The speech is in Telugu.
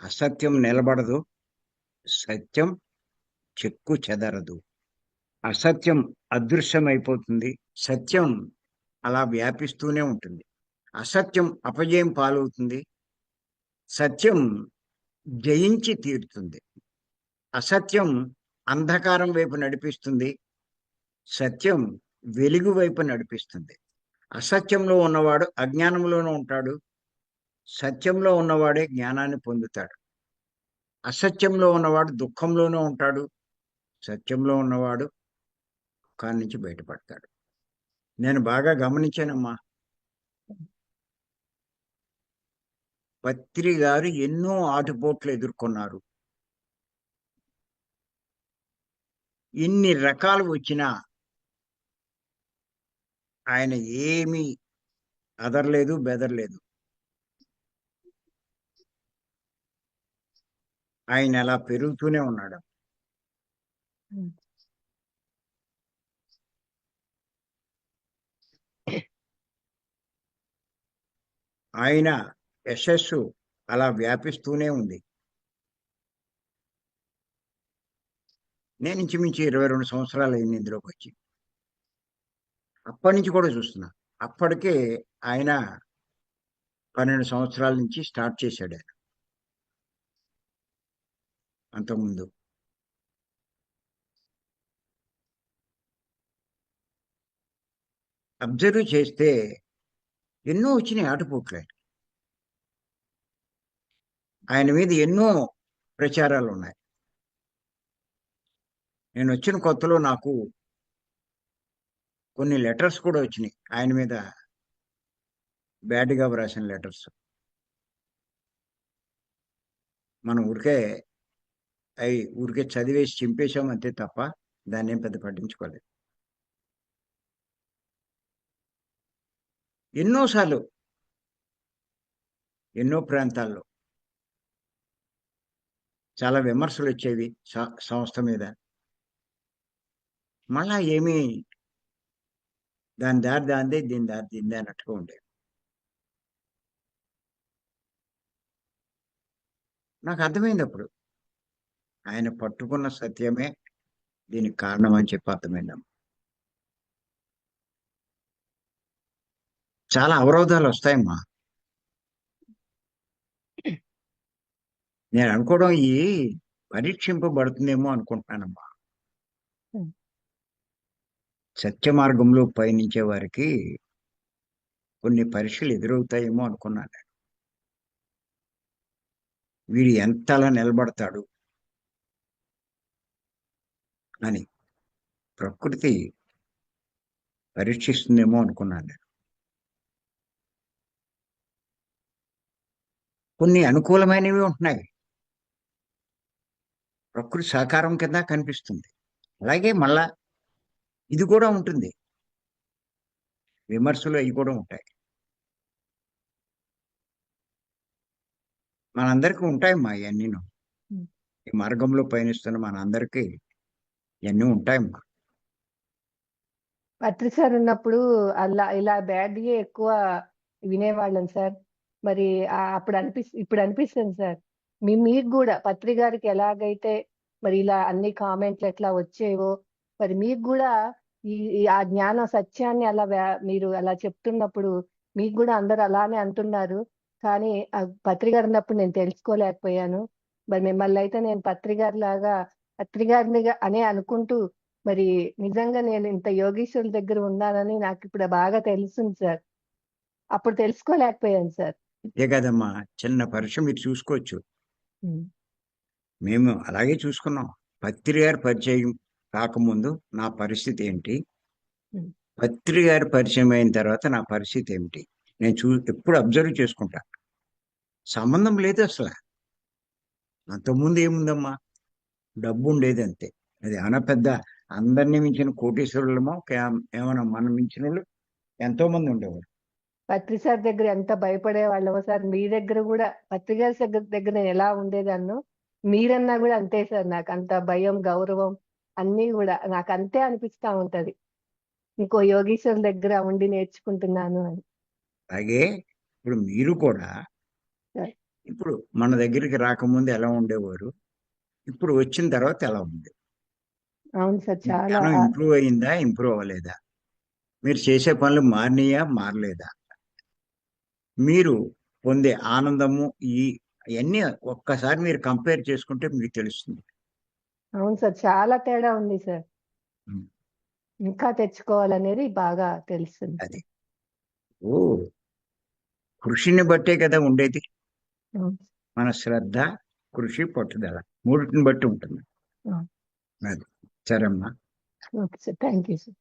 అసత్యం నిలబడదు సత్యం చెక్కు చెదరదు. అసత్యం అదృశ్యమైపోతుంది సత్యం అలా వ్యాపిస్తూనే ఉంటుంది. అసత్యం అపజయం పాలవుతుంది సత్యం జయించి తీరుతుంది. అసత్యం అంధకారం వైపు నడిపిస్తుంది సత్యం వెలుగు వైపు నడిపిస్తుంది. అసత్యంలో ఉన్నవాడు అజ్ఞానంలోనూ ఉంటాడు సత్యంలో ఉన్నవాడే జ్ఞానాన్ని పొందుతాడు. అసత్యంలో ఉన్నవాడు దుఃఖంలోనే ఉంటాడు. సత్యంలో ఉన్నవాడు దుఃఖాన్ని నుంచి బయటపడతాడు. నేను బాగా గమనించానమ్మా. పత్రి గారు ఎన్నో ఆటుపోట్లు ఎదుర్కొన్నారు. ఇన్ని రకాలు వచ్చినా ఆయన ఏమీ అదరలేదు బెదరలేదు. ఆయన అలా పెరుగుతూనే ఉన్నాడు. ఆయన యశస్సు అలా వ్యాపిస్తూనే ఉంది. నేను ఇంచుమించు ఇరవై రెండు సంవత్సరాలు అయింది ఇందులోకి వచ్చి. అప్పటి నుంచి కూడా చూస్తున్నా. అప్పటికే ఆయన పన్నెండు సంవత్సరాల నుంచి స్టార్ట్ చేశాడు ఆయన. అంతకుముందు అబ్జర్వ్ చేస్తే ఎన్నో వచ్చినాయి ఆటపోట్లు. ఆయన ఆయన మీద ఎన్నో ప్రచారాలు ఉన్నాయి నేను వచ్చిన కొత్తలో నాకు కొన్ని లెటర్స్ కూడా వచ్చినాయి. ఆయన మీద బ్యాడ్గా వ్రాసిన లెటర్స్. మనం ఊరికే అవి ఊరికే చదివేసి చింపేశాం అంతే తప్ప దాన్ని ఏం పెద్ద పట్టించుకోలేదు. ఎన్నోసార్లు ఎన్నో ప్రాంతాల్లో చాలా విమర్శలు వచ్చేవి సంస్థ మీద. మళ్ళా ఏమీ దాని దారి దాందే దీని దారి దీందే అన్నట్టుగా ఉండేది నాకు అర్థమైంది అప్పుడు. ఆయన పట్టుకున్న సత్యమే దీనికి కారణం అని చెప్పి అర్థమైందమ్మ చాలా అవరోధాలు వస్తాయమ్మా నేను అనుకోవడం ఈ పరీక్షింపబడుతుందేమో అనుకుంటున్నానమ్మా. సత్య మార్గంలో పయనించే వారికి కొన్ని పరీక్షలు ఎదురవుతాయేమో అనుకున్నాను నేను. వీడు ఎంతలా నిలబడతాడు అని ప్రకృతి పరీక్షిస్తుందేమో అనుకున్నాను నేను. కొన్ని అనుకూలమైనవి ఉంటున్నాయి. ప్రకృతి సహకారం కింద కనిపిస్తుంది. అలాగే మళ్ళా ఇది కూడా ఉంటుంది. విమర్శలు అవి కూడా ఉంటాయి. మనందరికీ ఉంటాయమ్మా ఇవన్నీను Hmm. ఈ మార్గంలో పయనిస్తున్న మనందరికీ ఇవన్నీ ఉంటాయమ్మా పత్రి సార్ ఉన్నప్పుడు అలా ఇలా బ్యాడ్గా ఎక్కువ వినేవాళ్ళం సార్. మరి అప్పుడు అనిపిస్ ఇప్పుడు అనిపిస్తుంది సార్. మీ మీకు కూడా పత్రి గారికి ఎలాగైతే మరి ఇలా అన్ని కామెంట్లు ఎట్లా వచ్చేవో మరి మీకు కూడా ఈ ఆ జ్ఞాన సత్యాన్ని అలా మీరు అలా చెప్తున్నప్పుడు మీకు కూడా అందరు అలానే అంటున్నారు. కానీ ఆ పత్రి గారు ఉన్నప్పుడు నేను తెలుసుకోలేకపోయాను. మరి మిమ్మల్ని అయితే నేను పత్రి గారి లాగా పత్రి గారిని అనే అనుకుంటూ మరి నిజంగా నేను ఇంత యోగీశ్వరుల దగ్గర ఉన్నానని నాకు ఇప్పుడు బాగా తెలుస్తుంది సార్. అప్పుడు తెలుసుకోలేకపోయాను సార్. అంతే కదమ్మా చిన్న పరీక్ష మీరు చూసుకోవచ్చు. మేము అలాగే చూసుకున్నాం. పత్రి గారి పరిచయం కాకముందు నా పరిస్థితి ఏంటి. పత్రి గారి పరిచయం అయిన తర్వాత నా పరిస్థితి ఏమిటి? నేను చూ ఎప్పుడు అబ్జర్వ్ చేసుకుంటా. సంబంధం లేదు అసలు. అంతకుముందు ఏముందమ్మా? డబ్బు ఉండేది అంతే అది ఏమైనా పెద్ద అందరినీ మించిన కోటీశ్వరులమో ఏమైనా మనం మించిన వాళ్ళు ఎంతో మంది ఉండేవారు పత్రి సార్ దగ్గర ఎంత భయపడే వాళ్ళమో సార్ మీ దగ్గర కూడా పత్రి గారి దగ్గర దగ్గర నేను ఎలా ఉండేదాన్నో మీరన్నా కూడా అంతే సార్ నాకు అంత భయం గౌరవం అన్నీ కూడా నాకు అంతే అనిపిస్తా ఉంటది. ఇంకో యోగీశ్వరుల దగ్గర ఉండి నేర్చుకుంటున్నాను అని. అలాగే ఇప్పుడు మీరు కూడా. ఇప్పుడు మన దగ్గరికి రాకముందు ఎలా ఉండేవారు? ఇప్పుడు వచ్చిన తర్వాత ఎలా ఉంది? అవును సార్ చాలా ఇంప్రూవ్ అయిందా ఇంప్రూవ్ అవ్వలేదా? మీరు చేసే పనులు మారినాయా మారలేదా? మీరు పొందే ఆనందము ఈ అన్నీ ఒక్కసారి మీరు కంపేర్ చేసుకుంటే మీకు తెలుస్తుంది. అవును సార్ చాలా తేడా ఉంది సార్. ఇంకా తెచ్చుకోవాలనేది బాగా తెలుస్తుంది అది. ఓ! కృషిని బట్టే కదా ఉండేది. మన శ్రద్ధ కృషి పట్టుదల. మూడింటిని బట్టి ఉంటుంది. Sir thank you sir.